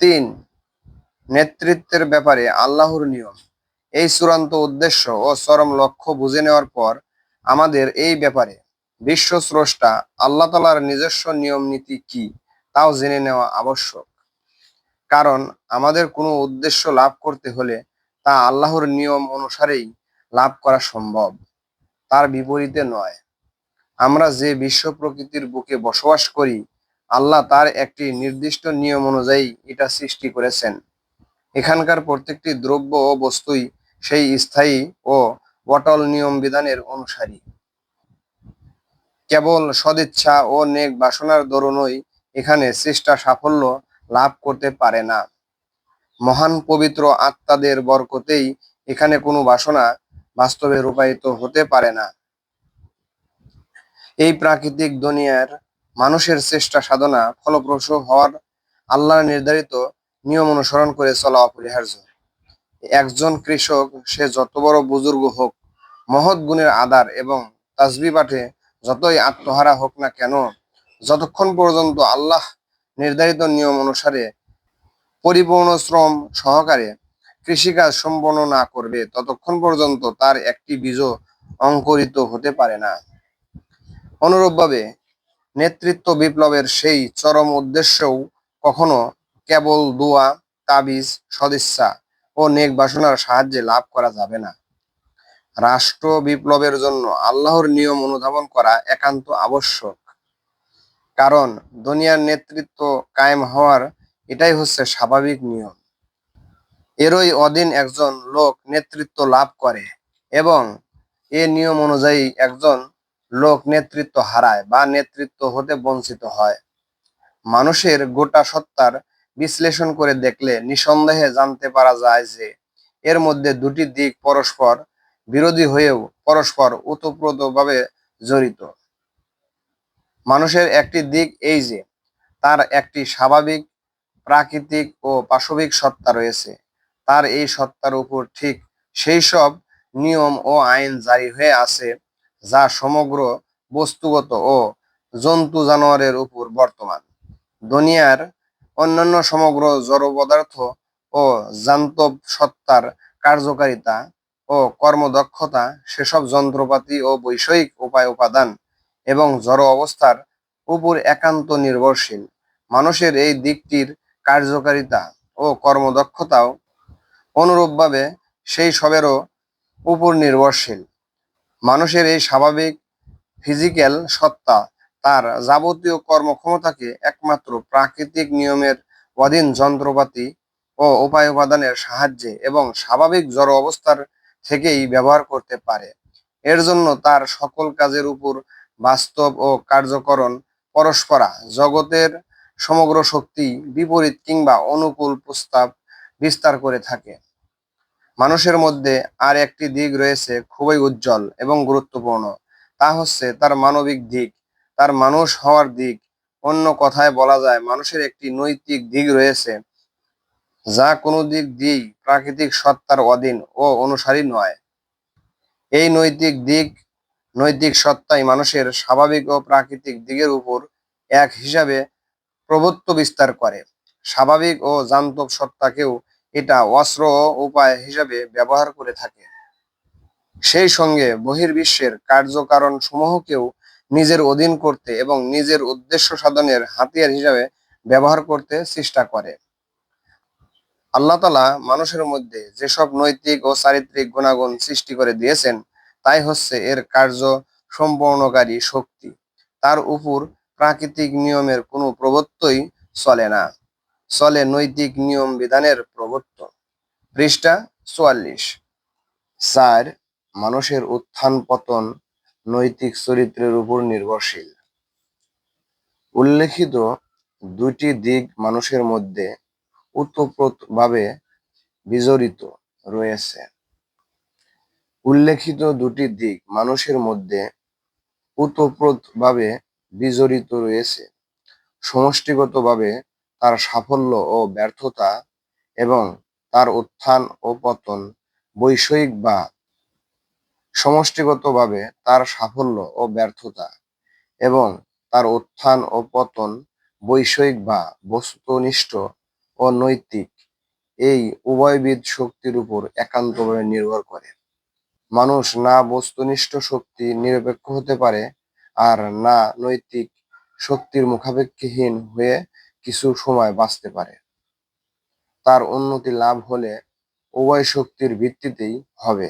তিন নেতৃত্বের ব্যাপারে আল্লাহর নিয়ম। এই চূড়ান্ত উদ্দেশ্য ও চরম লক্ষ্য বুঝে নেওয়ার পর আমাদের এই ব্যাপারে বিশ্ব স্রষ্টা আল্লাহ তালার নিজস্ব নিয়ম নীতি কি তাও জেনে নেওয়া আবশ্যক। কারণ আমাদের কোনো উদ্দেশ্য লাভ করতে হলে তা আল্লাহর নিয়ম অনুসারেই লাভ করা সম্ভব। তার বিপরীতে নয়, আমরা যে বিশ্ব প্রকৃতির বুকে বসবাস করি আল্লাহ তার একটি নির্দিষ্ট নিয়ম অনুযায়ী এটা সৃষ্টি করেছেন। এখানকার প্রত্যেকটি দ্রব্য ও বস্তুই সেই স্থায়ী ও অটল নিয়ম বিধানের অনুসারী। কেবল সদিচ্ছা ও নেক বাসনার দরুনই এখানে চেষ্টা সাফল্য লাভ করতে পারে না। মহান পবিত্র আত্মাদের বরকতেই এখানে কোনো বাসনা বাস্তবে রূপায়িত হতে পারে না। এই প্রাকৃতিক দুনিয়ার মানুষের চেষ্টা সাধনা ফলপ্রসূ হওয়ার আল্লাহর নির্ধারিত নিয়ম অনুসরণ করে চলা অপরিহার্য। একজন কৃষক, সে যত বড় বুজুর্গ হোক, মহৎ গুণের আদার এবং তাসবি পাঠে যতই আত্মহারা হোক না কেন, যতক্ষণ পর্যন্ত আল্লাহ নির্ধারিত নিয়ম অনুসারে পরিপূর্ণ শ্রম সহকারে কৃষিকাজ সম্পন্ন না করবে, ততক্ষণ পর্যন্ত তার একটি বীজ অঙ্কুরিত হতে পারে না। অনুরূপভাবে নেতৃত্ব বিপ্লবের সেই চরম উদ্দেশ্যও কখনো কেবল দোয়া, তাবিজ, সদিচ্ছা ও নেক বাসনার সাহায্যে লাভ করা যাবে না। রাষ্ট্র বিপ্লবের জন্য আল্লাহর নিয়ম অনুধাবন করা একান্ত আবশ্যক। কারণ দুনিয়ার নেতৃত্ব কায়েম হওয়ার এটাই হচ্ছে স্বাভাবিক নিয়ম। এরই অধীন একজন লোক নেতৃত্ব লাভ করে এবং এ নিয়ম অনুযায়ী একজন লোক নেতৃত্ব হারায় বা নেতৃত্ব হতে বঞ্চিত হয়। মানুষের গোটা সত্তার বিশ্লেষণ করে দেখলে নিঃসন্দেহে জানতে পারা যায় যে, এর মধ্যে দুটি দিক পরস্পর বিরোধী হয়েও পরস্পর ওতপ্রোতভাবে জড়িত। মানুষের একটি দিক এই যে, তার একটি স্বাভাবিক, প্রাকৃতিক ও পাশবিক সত্তা রয়েছে। তার এই সত্তার উপর ঠিক সেই সব নিয়ম ও আইন জারি হয়ে আছে যা সমগ্র বস্তুগত ও জন্তু জানোয়ারের উপর বর্তমান। দুনিয়ার অন্যান্য সমগ্র জড় পদার্থ ও জান্তব সত্তার কার্যকারিতা ও কর্মদক্ষতা, সেসব যন্ত্রপাতি ও বৈষয়িক উপায় উপাদান এবং জড় অবস্থার উপর একান্ত নির্ভরশীল। মানুষের এই দিকটির কার্যকারিতা ও কর্মদক্ষতাও অনুরূপভাবে সেই সবেরও উপর নির্ভরশীল। মানুষের এই স্বাভাবিক ফিজিক্যাল সত্তা, তার যাবতীয় কর্মক্ষমতাকে একমাত্র প্রাকৃতিক নিয়মের অধীন যন্ত্রপাতি ও উপায় উপাদানের সাহায্যে এবং স্বাভাবিক জড় অবস্থার থেকেই ব্যবহার করতে পারে। এর জন্য তার সকল কাজের উপর বাস্তব ও কার্যকরণ পরস্পরা জগতের সমগ্র শক্তি বিপরীত কিংবা অনুকূল প্রস্তাব বিস্তার করে থাকে। মানুষের মধ্যে আর একটি দিক রয়েছে খুবই উজ্জ্বল এবং গুরুত্বপূর্ণ। তা হচ্ছে তার মানবিক দিক। তার মানুষ হওয়ার দিক। অন্য কথায় বলা যায়, মানুষের একটি নৈতিক দিক রয়েছে, যা কোনো দিক দিয়েই প্রাকৃতিক সত্তার অধীন ও অনুসারী নয়। এই নৈতিক দিক, নৈতিক সত্তাই মানুষের স্বাভাবিক ও প্রাকৃতিক দিকের উপর এক হিসাবে প্রভুত্ব বিস্তার করে। স্বাভাবিক ও জান্তব সত্তাকেও এটা অস্ত্র উপায় হিসাবে ব্যবহার করে থাকে। সেই সঙ্গে বহির্বিশ্বের কার্যকারণ সমূহকেও নিজের অধীন করতে এবং নিজের উদ্দেশ্য সাধনের হাতিয়ার হিসাবে ব্যবহার করতে চেষ্টা করে। আল্লাহ তালা মানুষের মধ্যে যেসব নৈতিক ও চারিত্রিক গুণাগুণ সৃষ্টি করে দিয়েছেন, তাই হচ্ছে এর কার্য সম্পূর্ণকারী শক্তি। তার উপর প্রাকৃতিক নিয়মের কোনো প্রভুত্বই চলে না। চলে নৈতিক নিয়ম বিধানের প্রভুত্ব পৃষ্ঠা চুয়াল্লিশ। চার, মানুষের উত্থান পতন নৈতিক চরিত্রের উপর নির্ভরশীল। উল্লেখিত দুটি দিক মানুষের মধ্যে ওতপ্রোতভাবে বিজড়িত রয়েছে। উল্লেখিত দুটি দিক মানুষের মধ্যে ওতপ্রোতভাবে বিজড়িত রয়েছে। সমষ্টিগতভাবে তার সাফল্য ও ব্যর্থতা এবং তার উত্থান ও পতন বৈষয়িক বা সমষ্টিগতভাবে তার সাফল্য ও ব্যর্থতা এবং তার উত্থান ও পতন বৈষয়িক বা বস্তুনিষ্ঠ ও নৈতিক এই উভয়বিধ শক্তির উপর একান্তভাবে নির্ভর করে। মানুষ না বস্তুনিষ্ঠ শক্তি নিরপেক্ষ হতে পারে আর না নৈতিক শক্তির মুখাপেক্ষীহীন হয়ে কিছু সময় বাঁচতে পারে। তার উন্নতি লাভ হলে উভয় শক্তির ভিত্তিতেই হবে,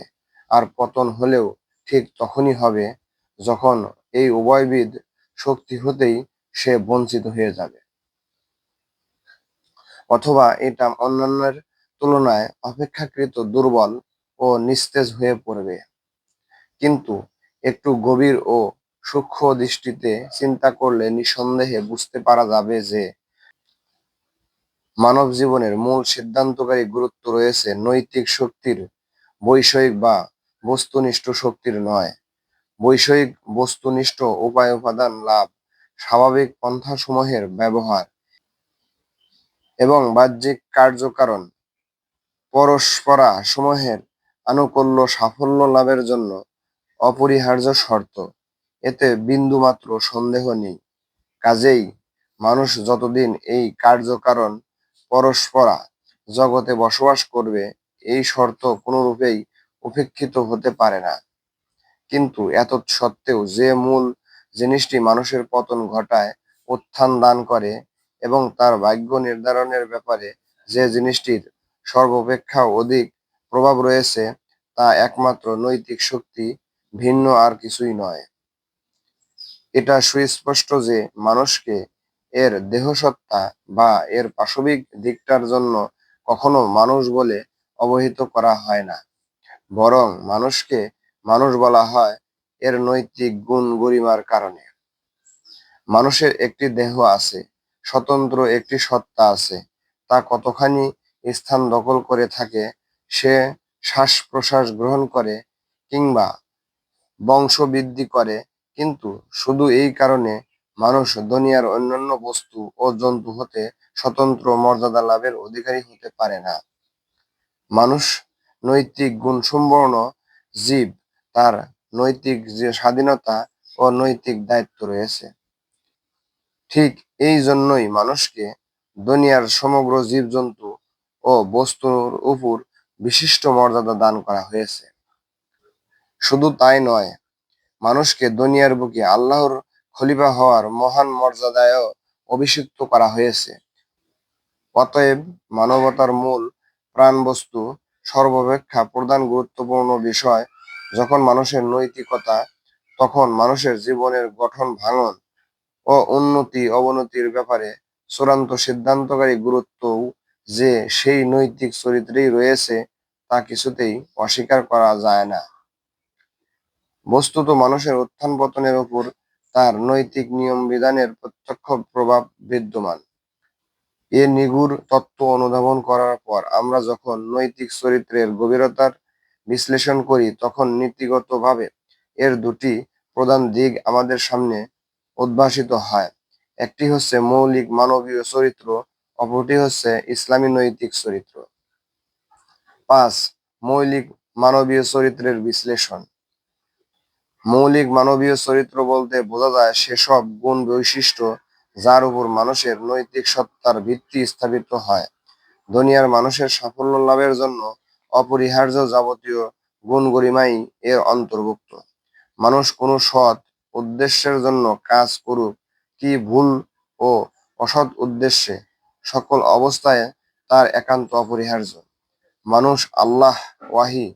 আর পতন হলেও ঠিক তখনই হবে যখন এই উভয়বিধ শক্তি হতেই সে বঞ্চিত হয়ে যাবে। অথবা এটা অন্যান্যের তুলনায় অপেক্ষাকৃত দুর্বল ও নিস্তেজ হয়ে পড়বে। কিন্তু একটু গভীর ও সূক্ষ্ম দৃষ্টিতে চিন্তা করলে নিঃসন্দেহে বুঝতে পারা যাবে যে মানব জীবনের মূল সিদ্ধান্তকারী গুরুত্ব রয়েছে নৈতিক শক্তির, বৈষয়িক বা বস্তুনিষ্ঠ শক্তির নয়। বৈষয়িক, বস্তুনিষ্ঠ উপায় উপাদান লাভ স্বাভাবিক পন্থাসমূহের ব্যবহার এবং বাহ্যিক কার্যকারণ পরস্পরা সমূহের আনুকূল্য সাফল্য লাভের জন্য অপরিহার্য শর্ত। এতে বিন্দুমাত্র সন্দেহ নেই। কাজেই মানুষ যতদিন এই কার্যকারণ পরস্পরা জগতে বসবাস করবে, এই শর্ত কোনোরূপেই উপেক্ষিত হতে পারে না। কিন্তু এত সত্ত্বেও যে মূল জিনিসটি মানুষের পতন ঘটায়, উত্থান দান করে এবং তার ভাগ্য নির্ধারণের ব্যাপারে যে জিনিসটির সর্বাপেক্ষা অধিক প্রভাব রয়েছে, তা একমাত্র নৈতিক শক্তি, ভিন্ন আর কিছুই নয়। এটা সুস্পষ্ট যে মানুষকে এর দেহসত্তা বা এর পাশবিক দিকটার জন্য কখনো মানুষ বলে অবহিত করা হয় না। বরং মানুষকে মানুষ বলা হয় এর নৈতিক গুণ গরিমার কারণে। মানুষের একটি দেহ আছে, স্বতন্ত্র একটি সত্তা আছে, তা কতখানি স্থান দখল করে থাকে সে শ্বাস প্রশ্বাস গ্রহণ করে কিংবা বংশবৃদ্ধি করে, কিন্তু শুধু এই কারণে মানুষ দুনিয়ার অন্যান্য বস্তু ও জন্তু হতে স্বতন্ত্র মর্যাদা লাভের অধিকারী হতে পারে না। মানুষ নৈতিক গুণ গুণসম্পন্ন জীব, তার নৈতিক যে স্বাধীনতা ও নৈতিক দায়িত্ব রয়েছে। ঠিক এই জন্যই মানুষকে দুনিয়ার সমগ্র জীবজন্তু ও বস্তুর উপর বিশিষ্ট মর্যাদা দান করা হয়েছে। শুধু তাই নয়, মানুষকে দুনিয়ার বুকে আল্লাহর খলিফা হওয়ার মহান মর্যাদায়ও অভিষিক্ত করা হয়েছে। অতএব মানবতার মূল প্রাণবস্তু সর্বাপেক্ষা প্রধান গুরুত্বপূর্ণ বিষয়, যখন মানুষের নৈতিকতা, তখন মানুষের জীবনের গঠন ভাঙন ও উন্নতি অবনতির ব্যাপারে চূড়ান্ত সিদ্ধান্তকারী গুরুত্বও যে সেই নৈতিক চরিত্রেই রয়েছে, তা কিছুতেই অস্বীকার করা যায় না। বস্তুত মানুষের উত্থান পতনের উপর তার নৈতিক নিয়ম বিধানের প্রত্যক্ষ প্রভাব বিদ্যমান। এ নিগুড় তত্ত্ব অনুধাবন করার পর আমরা যখন নৈতিক চরিত্রের গভীরতার বিশ্লেষণ করি, তখন নীতিগতভাবে এর দুটি প্রধান দিক আমাদের সামনে উদ্ভাসিত হয়। একটি হচ্ছে মৌলিক মানবীয় চরিত্র, অপরটি হচ্ছে ইসলামী নৈতিক চরিত্র। পাঁচ, মৌলিক মানবীয় চরিত্রের বিশ্লেষণ। মৌলিক মানবীয় চরিত্র বলতে বোঝা যায় সেসব গুণ বৈশিষ্ট্য যার উপর মানুষের নৈতিক সত্তার ভিত্তি স্থাপিত হয়। দুনিয়ার মানুষের সাফল্য লাভের জন্য অপরিহার্য যাবতীয় গুণ গরিমাই এর অন্তর্ভুক্ত। মানুষ কোনো সৎ উদ্দেশ্যের জন্য কাজ করুক কি ভুল ও অসৎ উদ্দেশ্যে সকল অবস্থায় তার একান্ত অপরিহার্য। মানুষ আল্লাহ, ওয়াহি,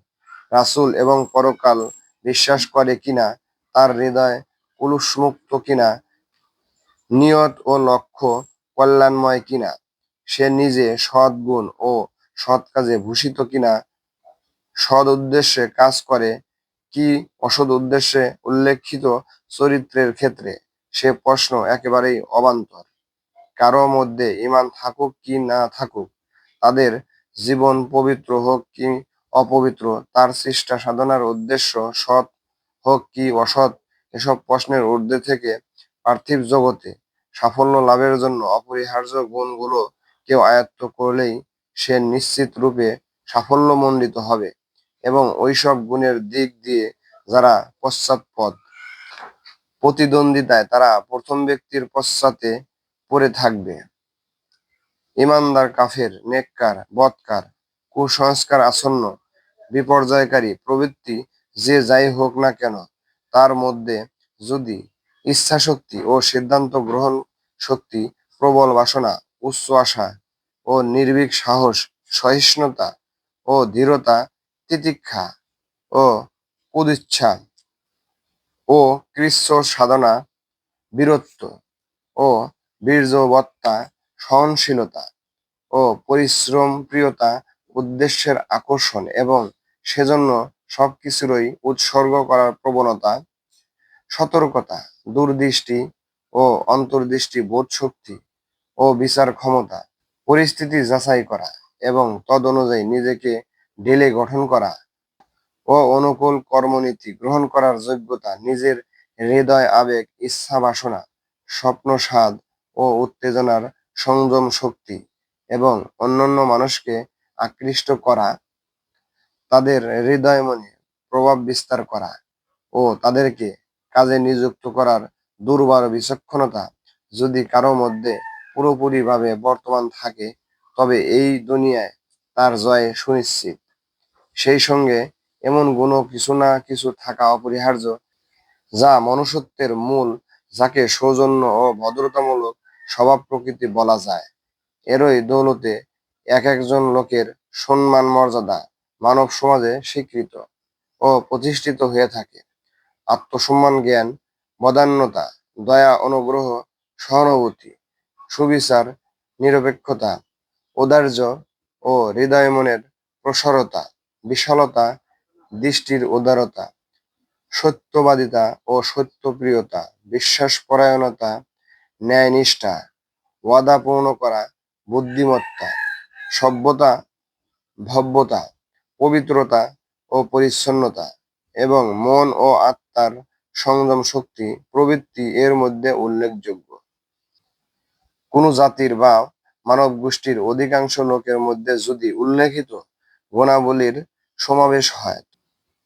রাসূল এবং পরকাল বিশ্বাস করে কিনা, তার হৃদয় কুলুষমুক্ত কিনা, নিয়ত ও লক্ষ্য কল্যাণময় কিনা, সে নিজে সৎ গুণ ও সৎ কাজে ভূষিত কিনা সৎ উদ্দেশ্যে কাজ করে কি অসৎ উদ্দেশ্যে উল্লেখিত চরিত্রের ক্ষেত্রে, সে প্রশ্ন একেবারেই অবান্তর। কারও মধ্যে ইমান থাকুক কি না থাকুক, তাদের জীবন পবিত্র হোক কি অপবিত্র। তার চেষ্টা সাধনার উদ্দেশ্য সৎ হোক কি অসৎ, এসব প্রশ্নের ঊর্ধ্বে থেকে পার্থিব জগতে সাফল্য লাভের জন্য অপরিহার্য গুণগুলো কেউ আয়ত্ত করলেই সে নিশ্চিত রূপে সাফল্যমণ্ডিত হবে এবং ওইসব গুণের দিক দিয়ে যারা পশ্চাৎপদ, প্রতিদ্বন্দ্বিতায় তারা প্রথম ব্যক্তির পশ্চাতে পড়ে থাকবে। ইমানদার কাফের, নেককার, বৎকার, কুসংস্কার আসন্ন বিপর্যয়কারী প্রবৃত্তি যে যাই হোক না কেন, তার মধ্যে যদি ইচ্ছাশক্তি ও সিদ্ধান্ত গ্রহণ শক্তি, প্রবল বাসনা, উচ্চ আশা ও নির্ভীক সাহস, সহিষ্ণুতা ও দৃঢ়তা তিতিক্ষা ও কুদিচ্ছা ও কৃষ্ণ সাধনা, বীরত্ব ও বীর্যবত্তা, সহনশীলতা ও পরিশ্রম প্রিয়তা উদ্দেশ্যের আকর্ষণ এবং সেজন্য সবকিছুরই উৎসর্গ করার প্রবণতা, সতর্কতা, দূরদৃষ্টি ও অন্তর্দৃষ্টি বোধ শক্তি ও বিচার ক্ষমতা, পরিস্থিতি যাচাই করা এবং তদ অনুযায়ী নিজেকে ঢেলে গঠন করা ও অনুকূল কর্মনীতি গ্রহণ করার যোগ্যতা, নিজের হৃদয়, আবেগ, ইচ্ছা, বাসনা স্বপ্ন স্বাদ ও উত্তেজনার সংযম শক্তি এবং অন্যান্য মানুষকে আকৃষ্ট করা তাদের হৃদয় মনে প্রভাব বিস্তার করা ও তাদেরকে কাজে নিযুক্ত করার দুর্বার বিচক্ষণতা যদি কারও মধ্যে পুরোপুরিভাবে বর্তমান থাকে, তবে এই দুনিয়ায় তার জয় সুনিশ্চিত। সেই সঙ্গে এমন গুণও কিছু না কিছু থাকা অপরিহার্য যা মনুষ্যত্বের মূল, যাকে সৌজন্য ও ভদ্রতামূলক স্বভাব প্রকৃতি বলা যায়। এরই দৌলতে এক একজন লোকের সম্মান মর্যাদা মানব সমাজে স্বীকৃত ও প্রতিষ্ঠিত হয়ে থাকে। আত্মসম্মান, জ্ঞান বদান্যতা দয়া, অনুগ্রহ, সহানুভূতি, সুবিচার, নিরপেক্ষতা ঔদার্য ও হৃদয় মনের প্রসারতা, বিশালতা, দৃষ্টির উদারতা, সত্যবাদিতা ও সত্যপ্রিয়তা, বিশ্বাসপরায়ণতা, ন্যায়নিষ্ঠা, ওয়াদা পূর্ণ করা, বুদ্ধিমত্তা, সভ্যতা, ভব্যতা পবিত্রতা ও পরিচ্ছন্নতা এবং মন ও আত্মার সংযম শক্তি প্রবৃত্তি এর মধ্যে উল্লেখযোগ্য। কোনো জাতির বা মানব গোষ্ঠীর অধিকাংশ লোকের মধ্যে যদি উল্লেখিত গুণাবলীর সমাবেশ হয়,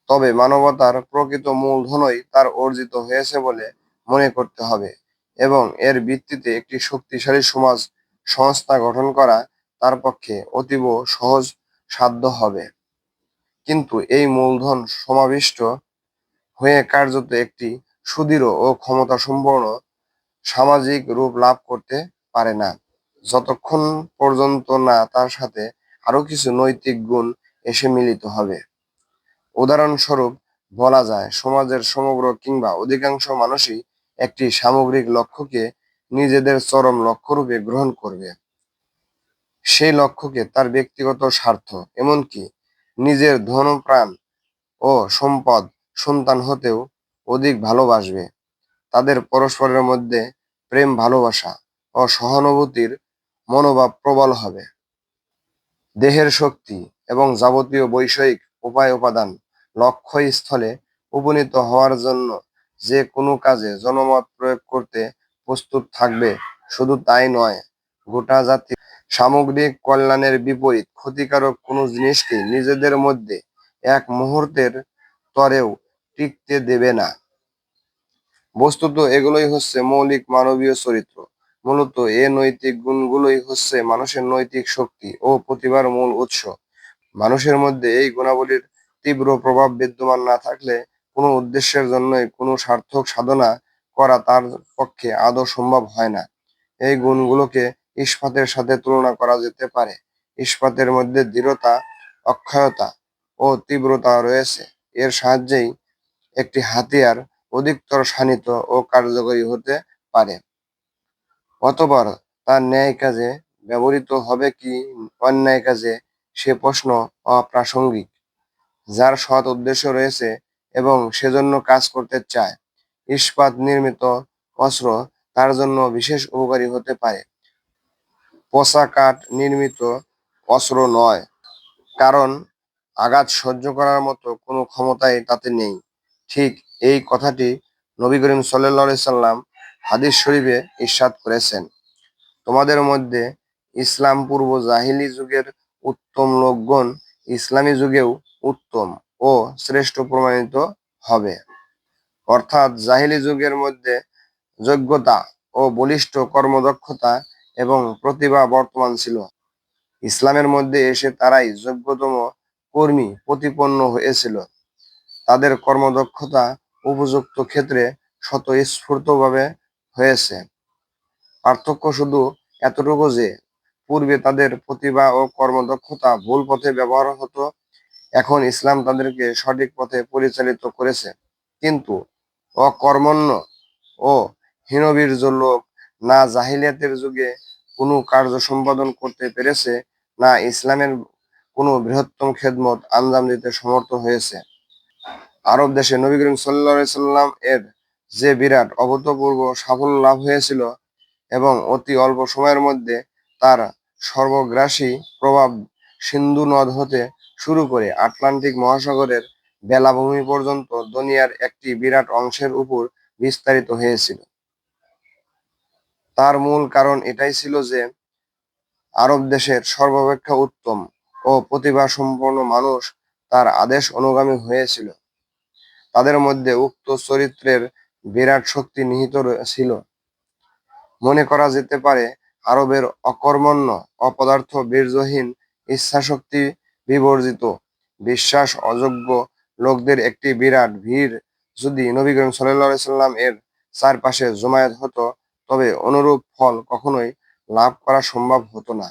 তবে মানবতার প্রকৃত মূলধনই তার অর্জিত হয়েছে বলে মনে করতে হবে এবং এর ভিত্তিতে একটি শক্তিশালী সমাজ সংস্থা গঠন করা তার পক্ষে অতীব সহজ সাধ্য হবে। কিন্তু এই মূলধন সমাবিষ্ট হয়ে কার্যত একটি সুদৃঢ় ও ক্ষমতাসম্পন্ন সামাজিক রূপ লাভ করতে পারে না। যতক্ষণ পর্যন্ত না তার সাথে আরও কিছু নৈতিক গুণ এসে মিলিত হবে। উদাহরণস্বরূপ, বলা যায়, সমাজের সমগ্র কিংবা অধিকাংশ মানুষই একটি সামগ্রিক লক্ষ্যকে নিজেদের চরম লক্ষ্যরূপে গ্রহণ করবে। সেই লক্ষ্যকে তার ব্যক্তিগত স্বার্থ, এমনকি নিজের ধনপ্রাণ ও সম্পদ সন্তান হতেও অধিক ভালোবাসবে। তাদের পরস্পরের মধ্যে প্রেম ভালোবাসা ও সহানুভূতির মনোভাব প্রবল হবে। দেহের শক্তি এবং যাবতীয় বৈষয়িক উপায় উপাদান লক্ষ্যস্থলে উপনীত হওয়ার জন্য যে কোনো কাজে জনমত প্রয়োগ করতে প্রস্তুত থাকবে। শুধু তাই নয়, গোটা জাতি সামগ্রিক কল্যাণের বিপরীত, ক্ষতিকারক কোনো জিনিসকে নিজেদের মধ্যে এক মুহূর্তের তরেও টিকতে দেবে না। বস্তুত এগুলোই হচ্ছে মৌলিক মানবীয় চরিত্র। মূলত এ নৈতিক গুণগুলোই হচ্ছে মানুষের নৈতিক শক্তি ও প্রতিভার মূল উৎস। মানুষের মধ্যে এই গুণাবলীর তীব্র প্রভাব বিদ্যমান না থাকলে কোনো উদ্দেশ্যের জন্যই কোনো সার্থক সাধনা করা তার পক্ষে আদৌ সম্ভব হয় না। এই গুণগুলোকে ইস্পাতের সাথে তুলনা করা যেতে পারে। ইস্পাতের মধ্যে দৃঢ়তা, অক্ষয়তা ও তীব্রতা রয়েছে। এর সাহায্যেই একটি হাতিয়ার অধিকতর শানিত ও কার্যকরী হতে পারে। অতবার তার ন্যায় কাজে ব্যবহৃত হবে কি অন্যায় কাজে সে প্রশ্ন অপ্রাসঙ্গিক, যার সৎ উদ্দেশ্য রয়েছে এবং সেজন্য কাজ করতে চায়। ইস্পাত নির্মিত অস্ত্র তার জন্য বিশেষ উপকারী হতে পারে। পচা কাঠ নির্মিত অস্ত্র নয়, কারণ আঘাত সহ্য করার মতো কোনো ক্ষমতাই তাতে নেই। ঠিক এই কথাটি নবী করিম সাল্লাহ সাল্লাম হাদিস শরীফে ইরশাদ করেছেন। তোমাদের মধ্যে ইসলাম পূর্ব জাহিলি যুগের উত্তম লোকগণ ইসলামী যুগেও উত্তম ও শ্রেষ্ঠ প্রমাণিত হবে। অর্থাৎ জাহিলি যুগের মধ্যে যোগ্যতা ও বলিষ্ঠ কর্মদক্ষতা এবং প্রতিভা বর্তমান ছিল। ইসলামের মধ্যে এসে তারাই যোগ্যতম কর্মী প্রতিপন্ন হয়েছিল। তাদের কর্মদক্ষতা উপযুক্ত ক্ষেত্রে স্বতঃস্ফূর্তভাবে হয়েছে। পার্থক্য শুধু এতটুকু যে, পূর্বে তাদের প্রতিভা ও কর্মদক্ষতা ভুল পথে ব্যবহার হতো, এখন ইসলাম তাদেরকে সঠিক পথে পরিচালিত করেছে। কিন্তু অকর্মণ্য ও হীনবীর্য লোক না জাহিলিয়াতের যুগে কোনো কার্য সম্পাদন করতে পেরেছে, না ইসলামের কোনো বৃহত্তম খেদমত আঞ্জাম দিতে সমর্থ হয়েছে। আরব দেশে নবী করিম সাল্লা সাল্লাম এর যে বিরাট অভূতপূর্ব সাফল্য লাভ হয়েছিল এবং অতি অল্প সময়ের মধ্যে তার সর্বগ্রাসী প্রভাব সিন্ধু নদ হতে শুরু করে আটলান্টিক মহাসাগরের বেলাভূমি পর্যন্ত দুনিয়ার একটি বিরাট অংশের উপর বিস্তারিত হয়েছিল। তার মূল কারণ এটাই ছিল যে আরব দেশের সর্বাপেক্ষা উত্তম ও প্রতিভা সম্পন্ন মানুষ তার আদেশ অনুগামী হয়েছিল। তাদের মধ্যে উক্ত চরিত্রের বিরাট শক্তি নিহিত ছিল। মনে করা যেতে পারে আরবের অকর্মণ্য, অপদার্থ, বীর্যহীন, ইচ্ছাশক্তি বিবর্জিত, বিশ্বাস অযোগ্য লোকদের একটি বিরাট ভিড় যদি নবী করিম সাল্লাম এর চারপাশে জমায়েত হতো তবে অনুরূপ ফল কখনোই লাভ করা সম্ভব হতো না।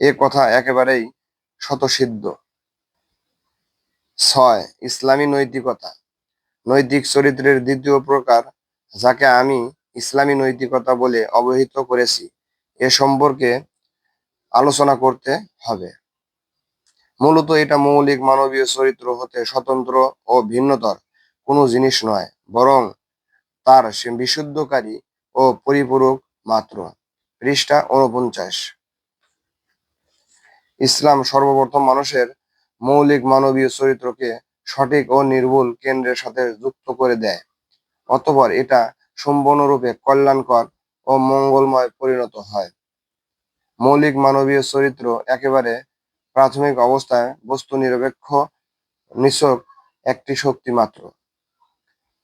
এ কথা একেবারেই শতসিদ্ধ ছয়, ইসলামী নৈতিকতা। নৈতিক চরিত্রের দ্বিতীয় প্রকার যাকে আমি ইসলামী নৈতিকতা বলে অবহিত করেছি, এ সম্পর্কে আলোচনা করতে হবে। মূলত এটা মৌলিক মানবীয় চরিত্র হতে স্বতন্ত্র ও ভিন্নতর কোনো জিনিস নয়, বরং তার বিশুদ্ধকারী ও পরিপূরক মাত্র। পৃষ্ঠা উনপঞ্চাশ ইসলাম সর্বপ্রথম মানুষের মৌলিক মানবীয় চরিত্রকে সঠিক ও নির্ভুল কেন্দ্রের সাথে যুক্ত করে দেয়। অতপর এটা সম্পূর্ণরূপে কল্যাণকর ও মঙ্গলময় পরিণত হয়। মৌলিক মানবীয় চরিত্র একেবারে প্রাথমিক অবস্থায় বস্তু নিরপেক্ষ, নিছক একটি শক্তি মাত্র।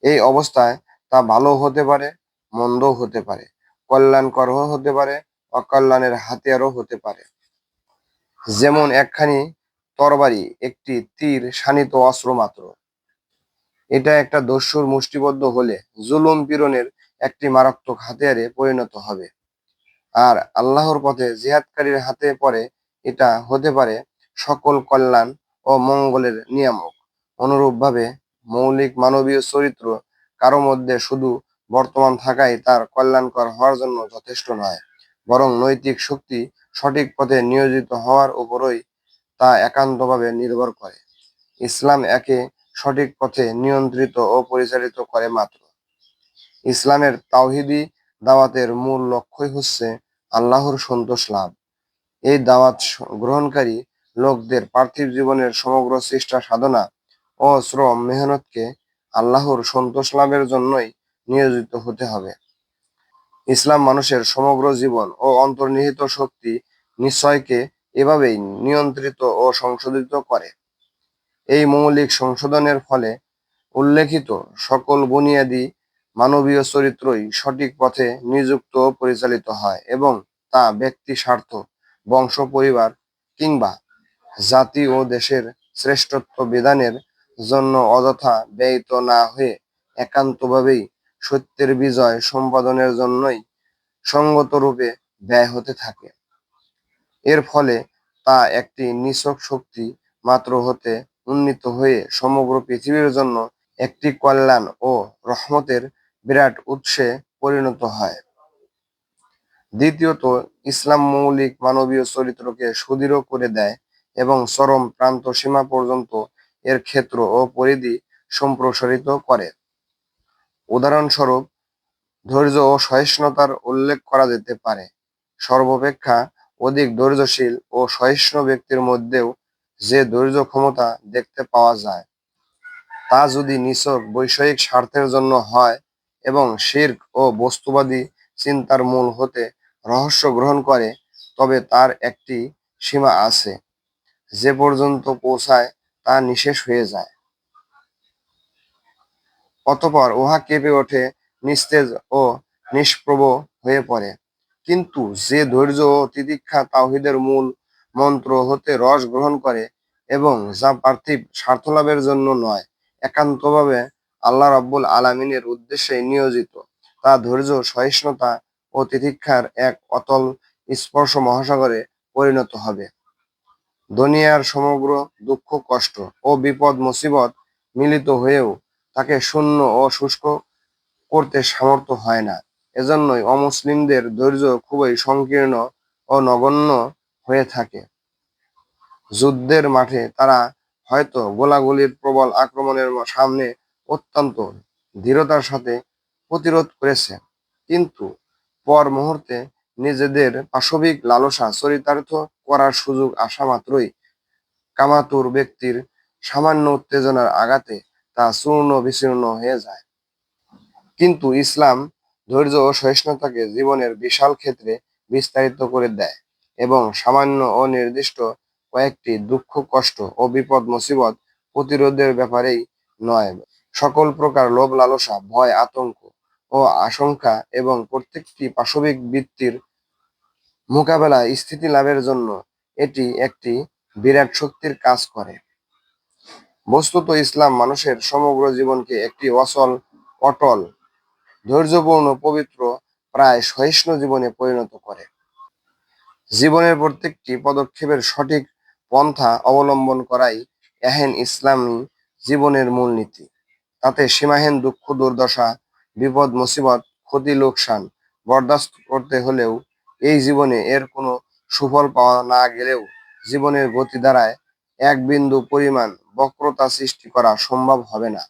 এই অবস্থায় তা ভালো হতে পারে মন্দও হতে পারে। কল্যাণকরও হতে পারে, অকল্যাণের হাতিয়ারও হতে পারে। যেমন একখানি তরবারি, একটি তীর, শানিত অস্ত্র মাত্র। এটা একটা দস্যুর মুষ্টিবদ্ধ হলে জুলুম পীড়নের একটি মারাত্মক হাতিয়ারে পরিণত হবে। আর আল্লাহর পথে জিহাদকারীর হাতে পড়ে এটা হতে পারে সকল কল্যাণ ও মঙ্গলের নিয়ামক। অনুরূপভাবে মৌলিক মানবীয় চরিত্র কারও মধ্যে শুধু বর্তমান থাকাই তার কল্যাণকর হওয়ার জন্য যথেষ্ট নয়, বরং নৈতিক শক্তি সঠিক পথে নিয়োজিত হওয়ার উপরই তা একান্তভাবে নির্ভর করে। ইসলাম একে সঠিক পথে নিয়ন্ত্রিত ও পরিচালিত করে মাত্র। ইসলামের তাওহিদি দাওয়াতের মূল লক্ষ্যই হচ্ছে আল্লাহর সন্তোষ লাভ। এই দাওয়াত গ্রহণকারী লোকদের পার্থিব জীবনের সমগ্র চেষ্টা, সাধনা ও শ্রম, মেহনতকে আল্লাহর সন্তোষ লাভের জন্যই নিয়োজিত হতে হবে। ইসলাম মানুষের সমগ্র জীবন ও অন্তর্নিহিত শক্তি নিশ্চয়কে এভাবেই নিয়ন্ত্রিত ও সংশোধিত করে। এই মৌলিক সংশোধনের ফলে উল্লেখিত সকল বুনিয়াদি মানবীয় চরিত্রই সঠিক পথে নিযুক্ত পরিচালিত হয় এবং তা ব্যক্তি স্বার্থ, বংশ, পরিবার কিংবা জাতি ও দেশের শ্রেষ্ঠত্ব বিধানের জন্য অযথা ব্যয়িত না হয়ে একান্তভাবেই সত্যের বিজয় সম্পাদনের জন্যই সঙ্গত রূপে ব্যয় হতে থাকে। এর ফলে তা একটি নিছক শক্তি মাত্র হতে উন্নীত হয়ে সমগ্র পৃথিবীর জন্য একটি কল্যাণ ও রহমতের বিরাট উৎসে পরিণত হয়। দ্বিতীয়ত, ইসলাম মৌলিক মানবীয় চরিত্রকে সুদৃঢ় করে দেয় এবং চরম প্রান্ত সীমা পর্যন্ত এর ক্ষেত্র ও পরিধি সম্প্রসারিত করে। উদাহরণস্বরূপ, ধৈর্য ও সহিষ্ণুতার উল্লেখ করা যেতে পারে। সর্বাপেক্ষা অধিক ধৈর্যশীল ও সহিষ্ণু ব্যক্তির মধ্যেও যে ধৈর্য ক্ষমতা দেখতে পাওয়া যায়, তা যদি নিছক বৈষয়িক স্বার্থের জন্য হয় এবং শির্ক ও বস্তুবাদী চিন্তার মূল হতে রহস্য গ্রহণ করে, তবে তার একটি সীমা আছে। যে পর্যন্ত পৌঁছায়, তা নিঃশেষ হয়ে যায়। অতপর উহা কেঁপে ওঠে, নিস্তেজ ও নিষ্প্রভ হয়ে পড়ে। কিন্তু যে ধৈর্য ও তিতিক্ষা তাওহিদের মূল মন্ত্র হতে রস গ্রহণ করে এবং যা পার্থিব স্বার্থলাভের জন্য নয়, একান্তভাবে আল্লাহ রাব্বুল আলামিনের উদ্দেশ্যে নিয়োজিত, তা ধৈর্য, সহিষ্ণুতা ও তিতিক্ষার এক অতল স্পর্শ মহাসাগরে পরিণত হবে। দুনিয়ার সমগ্র দুঃখ, কষ্ট ও বিপদ মুসিবত মিলিত হয়েও তাকে শূন্য ও শুষ্ক করতে সামর্থ্য হয় না। এজন্যই অমুসলিমদের ধৈর্য খুবই সংকীর্ণ ও নগণ্য হয়ে থাকে। যুদ্ধের মাঠে তারা হয়তো গোলাগুলির প্রবল আক্রমণের সামনে অত্যন্ত দৃঢ়তার সাথে প্রতিরোধ করেছে। কিন্তু পর মুহূর্তে নিজেদের পাশবিক লালসা চরিতার্থ করার সুযোগ আসা মাত্রই কামাতুর ব্যক্তির সামান্য উত্তেজনার আঘাতে তা চূর্ণ বিচূর্ণ হয়ে যায়। কিন্তু ইসলাম ধৈর্য ও সহিষ্ণুতাকে জীবনের বিশাল ক্ষেত্রে বিস্তারিত করে দেয় এবং সামান্য ও নির্দিষ্ট কয়েকটি দুঃখ, কষ্ট ও বিপদ, মুসিবত প্রতিরোধের ব্যাপারেই নয়। সকল প্রকার লোভ, লালসা, ভয়, আতঙ্ক ও আশঙ্কা এবং প্রত্যেকটি পাশবিক বৃত্তির মোকাবেলা স্থিতি লাভের জন্য এটি একটি বিরাট শক্তির কাজ করে। বস্তুত ইসলাম মানুষের সমগ্র জীবনকে একটি অচল, অটল, ধৈর্যপূর্ণ, পবিত্র, প্রায় সহিষ্ণু জীবনে পরিণত করে। জীবনের প্রত্যেকটি পদক্ষেপের সঠিক পন্থা অবলম্বন করাই এহেন ইসলামী জীবনের মূলনীতি তাতে সীমাহীন দুঃখ, দুর্দশা, বিপদ, মুসিবত, ক্ষতি, লোকসান বরদাস্ত করতে হলেও এই জীবনে এর কোনো সুফল পাওয়া না গেলেও জীবনের গতি দ্বারায় এক বিন্দু পরিমাণ বক্রতা সৃষ্টি করা সম্ভব হবে না।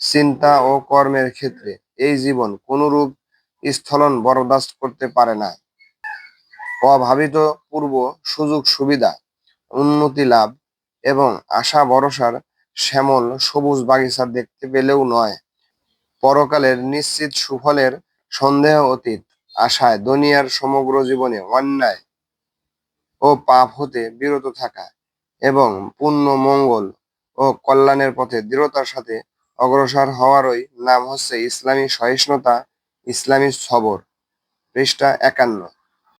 চিন্তা ও কর্মের ক্ষেত্রে এই জীবন কোনরূপ স্থলন বরদাস্ত করতে পারে না। অভাবিত পূর্ব সুযোগ সুবিধা, উন্নতি লাভ এবং আশা ভরসার শ্যামল সবুজ বাগিচা দেখতে পেলেও নয়। পরকালের নিশ্চিত সুফলের সন্দেহ অতীত, আশায় দুনিয়ার সমগ্র জীবনে অন্যায় ও পাপ হতে বিরত থাকা এবং পূর্ণ মঙ্গল ও কল্যাণের পথে দৃঢ়তার সাথে অগ্রসর হওয়ারই নাম হচ্ছে ইসলামী সহিষ্ণুতা, ইসলামী সবর, পৃষ্ঠা একান্ন।